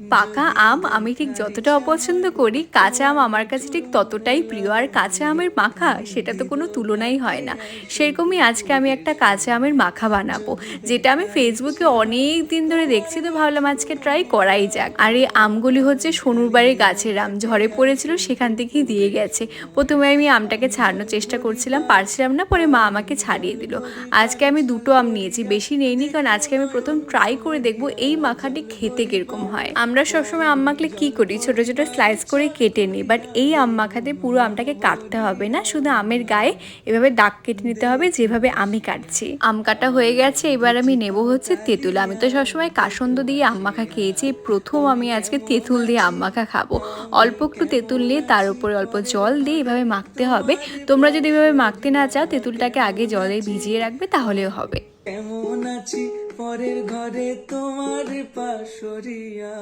পাকা আম আমি ঠিক যতটা অপছন্দ করি, কাঁচা আম আমার কাছে ঠিক ততটাই প্রিয়। আর কাঁচা আমের মাখা, সেটা তো কোনো তুলনাই হয় না। সেরকমই আজকে আমি একটা কাঁচা আমের মাখা বানাবো, যেটা আমি ফেসবুকে অনেক দিন ধরে দেখছি, তো ভাবলাম আজকে ট্রাই করাই যাক। আর এই আমগুলি হচ্ছে সোনুর বাড়ির গাছের আম, ঝড়ে পড়েছিল, সেখান থেকেই দিয়ে গেছে। প্রথমে আমি আমটাকে ছাড়ানোর চেষ্টা করছিলাম, পারছিলাম না, পরে মা আমাকে ছাড়িয়ে দিল। আজকে আমি দুটো আম নিয়েছি, বেশি নেইনি, কারণ আজকে আমি প্রথম ট্রাই করে দেখব এই মাখাটি খেতে কীরকম হয়। আমরা সবসময় আম মাখলে কী করি? ছোট ছোট স্লাইস করে কেটে নিই। বাট এই আম মাখাতে পুরো আমটাকে কাটতে হবে না। শুধু আমের গায়ে এভাবে দাগ কেটে নিতে হবে যেভাবে আমি কাটছি। আম কাটা হয়ে গেছে, এবার আমি নেব হচ্ছে তেঁতুল। আমি তো সবসময় কাসন্দ দিয়ে আম মাখা খেয়েছি। প্রথম আমি আজকে তেঁতুল দিয়ে আম মাখা খাব। অল্প একটু তেঁতুল নিয়ে তার উপরে অল্প জল দিয়ে এভাবে মাখতে হবে। তোমরা যদি এভাবে মাখতে না চাও, তেঁতুলটাকে আগে জলে ভিজিয়ে রাখবে, তাহলেও হবে। কেমন আছি? পরের ঘরে তোমার পাশরিয়া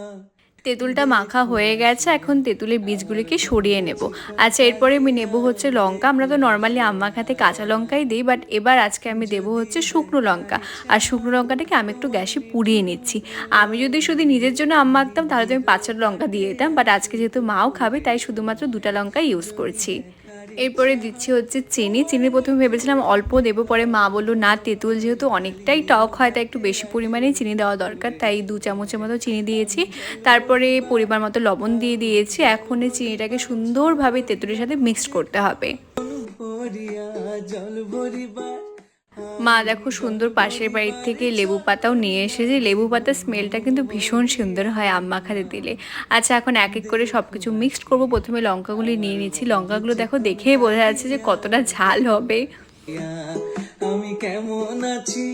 তেঁতুলটা মাখা হয়ে গেছে, এখন তেঁতুলের বীজগুলিকে সরিয়ে নেব। আচ্ছা এরপরে আমি নেব হচ্ছে লঙ্কা। আমরা তো নর্মালি আম মাখাতে কাঁচা লঙ্কাই দিই বাট এবার আজকে আমি দেবো হচ্ছে শুকনো লঙ্কা। আর শুকনো লঙ্কাটাকে আমি একটু গ্যাসে পুড়িয়ে নিচ্ছি। আমি যদি শুধু নিজের জন্য আম মাখতাম তাহলে তো আমি পাঁচটা লঙ্কা দিয়ে দিতাম বাট আজকে যেহেতু মাও খাবে, তাই শুধুমাত্র দুটা লঙ্কা ইউজ করছি। এরপরে দিচ্ছি হচ্ছে চিনি। চিনি প্রথমে ভেবেছিলাম অল্প দেবো, পরে মা বলল, না, তেঁতুল যেহেতু অনেকটাই টক হয়, তাই একটু বেশি পরিমাণেই চিনি দেওয়া দরকার। তাই দু চামচের মতো চিনি দিয়েছি। তারপরে পরিমাণ মতো লবণ দিয়ে দিয়েছি। এখন এই চিনিটাকে সুন্দরভাবে তেঁতুলের সাথে মিক্সড করতে হবে। জল ভরিবার মা দেখো সুন্দর পাশের বাড়ির থেকে লেবু পাতাও নিয়ে এসেছে। লেবু পাতার স্মেলটা কিন্তু ভীষণ সুন্দর হয় আম মাখাতে দিলে। আচ্ছা এখন এক এক করে সব কিছু মিক্সড করব। প্রথমে লঙ্কাগুলি নিয়ে নিচ্ছি। লঙ্কাগুলো দেখো দেখেই বোঝা যাচ্ছে যে কতটা ঝাল হবে। আমি কেমন আছি?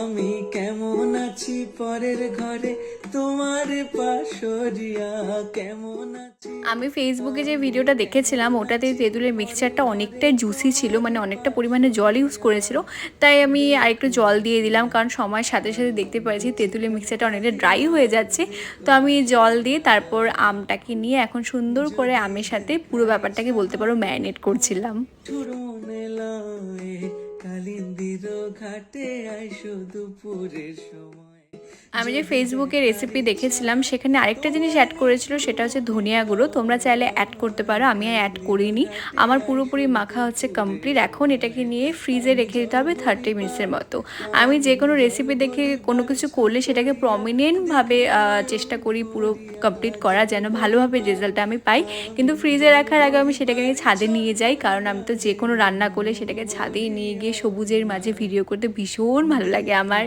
আমি কেমন আছি? পরের ঘরে তোমার পাশরিয়া কেমন আমি ফেসবুকে যে ভিডিওটা দেখেছিলাম ওটাতে তেঁতুলের মিক্সচারটা অনেকটাই জুসি ছিল মানে অনেকটা পরিমাণে জল ইউজ করেছিল। তাই আমি আরেকটু জল দিয়ে দিলাম কারণ সময়ের সাথে সাথে দেখতে পাচ্ছি তেঁতুলের মিক্সচারটা অনেকটা ড্রাই হয়ে যাচ্ছে। তো আমি জল দিয়ে তারপর আমটাকে নিয়ে এখন সুন্দর করে আমের সাথে পুরো ব্যাপারটাকে বলতে পারো ম্যারিনেট করছিলাম। কালিন্দির ঘাটে আইসো দুপুরের সময়। আমি যে ফেসবুকে রেসিপি দেখেছিলাম, সেখানে আরেকটা জিনিস অ্যাড করেছিল, সেটা হচ্ছে ধনিয়া গুঁড়ো। তোমরা চাইলে অ্যাড করতে পারো, আমি আর অ্যাড করিনি। আমার পুরোপুরি মাখা হচ্ছে কমপ্লিট এখন এটাকে নিয়ে ফ্রিজে রেখে দিতে হবে থার্টি মিনিটসের মতো। আমি যে কোনো রেসিপি দেখে কোনো কিছু করলে সেটাকে প্রমিনেন্টভাবে চেষ্টা করি পুরো কমপ্লিট করা, যেন ভালোভাবে রেজাল্টটা আমি পাই। কিন্তু ফ্রিজে রাখার আগে আমি সেটাকে নিয়ে ছাদে নিয়ে যাই, কারণ আমি তো যে কোনো রান্না করলে সেটাকে ছাদেই নিয়ে গিয়ে সবুজের মাঝে ভিডিও করতে ভীষণ ভালো লাগে আমার।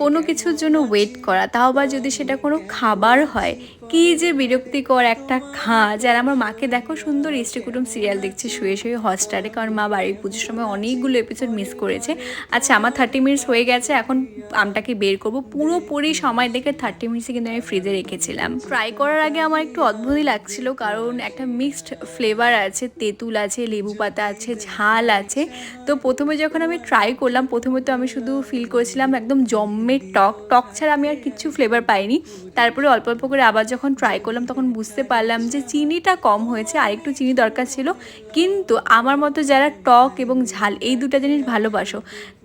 কোনো কিছুর জন্য ওয়েট করা। তাও বা যদি সেটা কোনো খাবার হয়, কি যে বিরক্তিকর একটা খাঁজ আর আমার মাকে দেখো, সুন্দর ইস্টি কুটুম সিরিয়াল দেখছে, শুয়ে শুয়ে হটস্টারে কারণ মা বাড়ির পুজোর সময় অনেকগুলো এপিসোড মিস করেছে। আচ্ছা আমার থার্টি মিনিটস হয়ে গেছে, এখন আমটাকে বের করব। পুরোপুরি সময় দেখে থার্টি মিনিটসে কিন্তু আমি ফ্রিজে রেখেছিলাম। ফ্রাই করার আগে আমার একটু অদ্ভুতই লাগছিল, কারণ একটা মিক্সড ফ্লেভার আছে। তেঁতুল আছে, লেবু পাতা আছে, ঝাল আছে। তো প্রথমে যখন আমি ট্রাই করলাম, প্রথমে তো আমি শুধু ফিল করেছিলাম একদম জম্মের টক টক ছাড়া আমি আর কিচ্ছু ফ্লেভার পাইনি। তারপরে অল্প অল্প করে আবার যখন ট্রাই করলাম, তখন বুঝতে পারলাম যে চিনিটা কম হয়েছে আর একটু চিনি দরকার ছিল। কিন্তু আমার মতো যারা টক এবং ঝাল, এই দুটো জিনিস ভালোবাসো,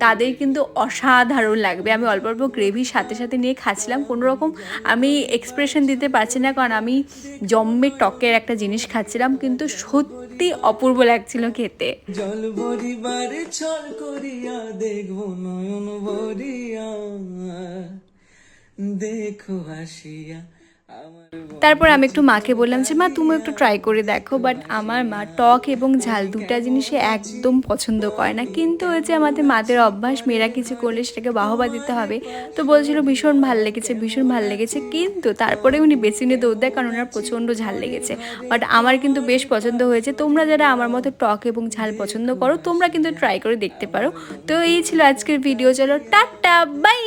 তাদের কিন্তু অসাধারণ লাগবে। আমি অল্প অল্প গ্রেভির সাথে সাথে নিয়ে খাচ্ছিলাম। কোনো রকম আমি এক্সপ্রেশন দিতে পারছি না, কারণ আমি জম্মের টকের একটা জিনিস খাচ্ছিলাম। কিন্তু সত্যি অপূর্ব লাগছিল খেতে। জল ভরিবার ছল করিয়া দেখব নয়ন ভরিয়া। দেখো আসিয়া তারপর আমি একটু মাকে বললাম যে, মা তুমি একটু ট্রাই করে দেখো। বাট আমার মা টক এবং ঝাল দুটা জিনিসে একদম পছন্দ করে না। কিন্তু যে আমাদের মাদের অভ্যাস, মেয়েরা কিছু করলে সেটাকে বাহবা দিতে হবে। তো বলছিল, ভীষণ ভালো লেগেছে, ভীষণ ভালো লেগেছে। কিন্তু তারপরে উনি বেসিনে দৌড় দেয়, কারণ ওনার প্রচণ্ড ঝাল লেগেছে। বাট আমার কিন্তু বেশ পছন্দ হয়েছে। তোমরা যারা আমার মতো টক এবং ঝাল পছন্দ করো, তোমরা কিন্তু ট্রাই করে দেখতে পারো। তো এই ছিল আজকের ভিডিও চলো, টাটা বাই